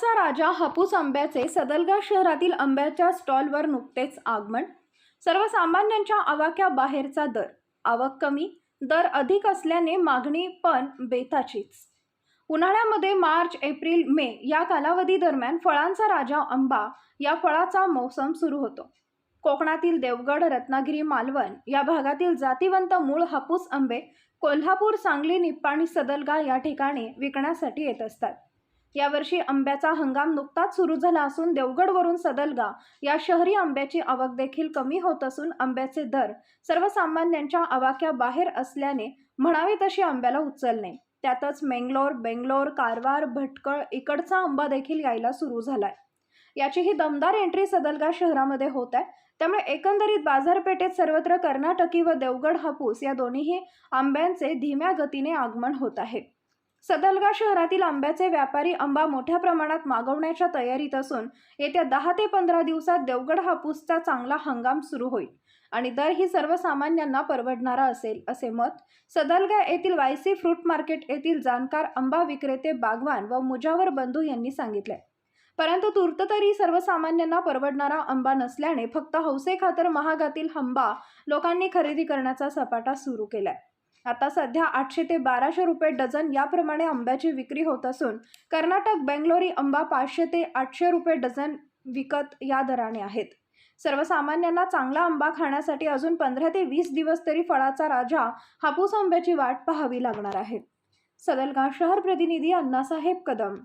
राजा हापूस आंब्याचे सदलगा शहरातील आंब्याच्या स्टॉलवर नुकतेच आगमन. सर्वसामान्यांच्या आवाक्या बाहेरचा दर. आवक कमी दर अधिक असल्याने मागणी पण बेताचीच. उन्हाळ्यामध्ये मार्च एप्रिल मे या कालावधी दरम्यान फळांचा राजा आंबा या फळाचा मौसम सुरू होतो. कोकणातील देवगड रत्नागिरी मालवण या भागातील जातिवंत मूळ हापूस आंबे कोल्हापूर सांगली निप्पाणी सदलगा या ठिकाणी विकण्यासाठी येत असतात. यावर्षी आंब्याचा हंगाम नुकताच सुरू झाला असून देवगडवरून सदलगा या शहरी आंब्याची आवक देखील कमी होत असून आंब्याचे दर सर्वसामान्यांच्या आवाक्या बाहेर असल्याने म्हणावी तशी आंब्याला उचल नाही. त्यातच मेंगलोर बेंगलोर कारवार भटकळ इकडचा आंबा देखील यायला सुरू झालाय. याची ही दमदार एंट्री सदलगा शहरामध्ये होत आहे. त्यामुळे एकंदरीत बाजारपेठेत सर्वत्र कर्नाटकी व देवगड हापूस या दोन्हीही आंब्यांचे धीम्या गतीने आगमन होत आहे. सदलगा शहरातील आंब्याचे व्यापारी आंबा मोठ्या प्रमाणात मागवण्याच्या तयारीत असून येत्या दहा ते पंधरा दिवसात देवगड हापूसचा चांगला हंगाम सुरू होईल आणि दर ही सर्वसामान्यांना परवडणारा असेल असे मत सदलगा येथील वायसी फ्रूट मार्केट येथील जाणकार आंबा विक्रेते बागवान व मुजावर बंधू यांनी सांगितले. परंतु तूर्त तरी सर्वसामान्यांना परवडणारा आंबा नसल्याने फक्त हौसे खातर महागातील आंबा लोकांनी खरेदी करण्याचा सपाटा सुरू केलाय. आता सध्या आठशे ते बाराशे रुपये डझन याप्रमाणे आंब्याची विक्री होत असून कर्नाटक बेंगलोरी आंबा पाचशे ते आठशे रुपये डझन विकत या दराने आहेत. सर्वसामान्यांना चांगला आंबा खाण्यासाठी अजून पंधरा ते वीस दिवस तरी फळाचा राजा हापूस आंब्याची वाट पाहावी लागणार आहे. सदलगाव शहर प्रतिनिधी अण्णासाहेब कदम